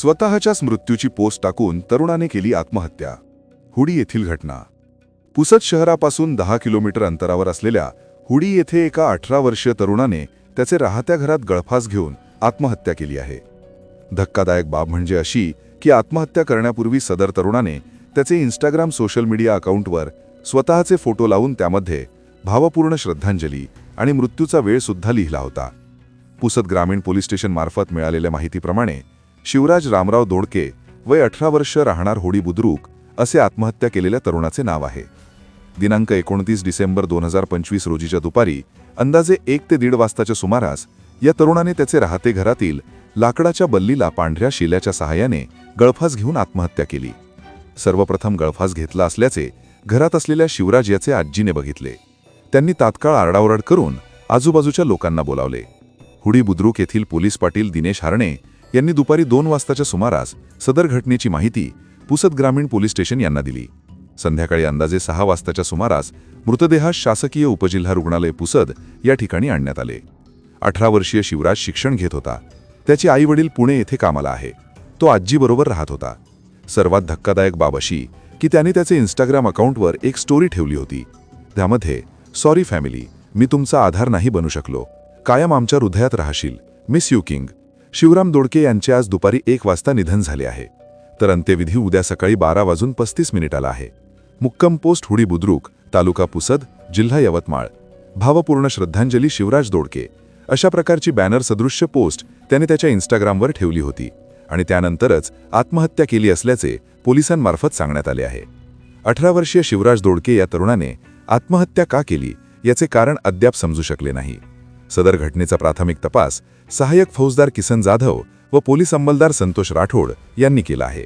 स्वतःच्याच मृत्यूची पोस्ट टाकून तरुणाने केली आत्महत्या. हुडी येथील घटना. पुसद शहरापासून दहा किलोमीटर अंतरावर असलेल्या हुडी येथे एका अठरा वर्षीय तरुणाने त्याचे राहत्या घरात गळफास घेऊन आत्महत्या केली आहे. धक्कादायक बाब म्हणजे अशी की आत्महत्या करण्यापूर्वी सदर तरुणाने त्याचे इंस्टाग्राम सोशल मीडिया अकाउंटवर स्वतःचे फोटो लावून त्यामध्ये भावपूर्ण श्रद्धांजली आणि मृत्यूचा वेळ सुद्धा लिहिला होता. पुसद ग्रामीण पोलीस स्टेशनमार्फत मिळालेल्या माहितीप्रमाणे शिवराज रामराव दोडके वय अठरा वर्ष राहणार होडी बुद्रुक असे आत्महत्या केलेल्या तरुणाचे नाव आहे. दिनांक एकोणतीस डिसेंबर दोन हजार पंचवीस रोजीच्या दुपारी अंदाजे एक ते दीड वाजताच्या सुमारास या तरुणाने त्याचे राहते घरातील लाकडाच्या बल्लीला पांढऱ्या शिल्याच्या सहाय्याने गळफास घेऊन आत्महत्या केली. सर्वप्रथम गळफास घेतला असल्याचे घरात असलेल्या शिवराज याचे आजीने बघितले. त्यांनी तात्काळ आरडाओरड करून आजूबाजूच्या लोकांना बोलावले. हुडी बुद्रुक येथील पोलीस पाटील दिनेश हारणे यांनी दुपारी दोन वाजताच्या सुमारास सदर घटनेची माहिती पुसद ग्रामीण पोलीस स्टेशन यांना दिली. संध्याकाळी अंदाजे सहा वाजताच्या सुमारास मृतदेहास शासकीय उपजिल्हा रुग्णालय पुसद या ठिकाणी आणण्यात आले. अठरा वर्षीय शिवराज शिक्षण घेत होता. त्याचे आई वडील पुणे येथे कामाला आहे. तो आजीबरोबर राहत होता. सर्वात धक्कादायक बाब अशी की त्याने त्याचे इंस्टाग्राम अकाउंटवर एक स्टोरी ठेवली होती. त्यामध्ये सॉरी फॅमिली मी तुमचा आधार नाही बनू शकलो. कायम आमच्या हृदयात राहशील. Miss you king. Shivram Dodke यांचे आज दुपारी एक वाजता निधन झाले आहे. तर अंत्यविधी उद्या सकाळी बारा वाजून पस्तीस मिनिटाला आहे. मुक्कम पोस्ट हुडी बुद्रुक तालुका पुसद जिल्हा यवतमाळ. भावपूर्ण श्रद्धांजली शिवराज दोडके. अशा प्रकारची बॅनर सदृश्य पोस्ट त्याने त्याच्या इन्स्टाग्रामवर ठेवली होती आणि त्यानंतरच आत्महत्या केली असल्याचे पोलिसांमार्फत सांगण्यात आले आहे. अठरा वर्षीय शिवराज दोडके या तरुणाने आत्महत्या का केली याचे कारण अद्याप समजू शकले नाही. सदर घटनेचा प्राथमिक तपास सहाय्यक फौजदार किसन जाधव व पोलीस अंमलदार संतोष राठोड यांनी केला आहे.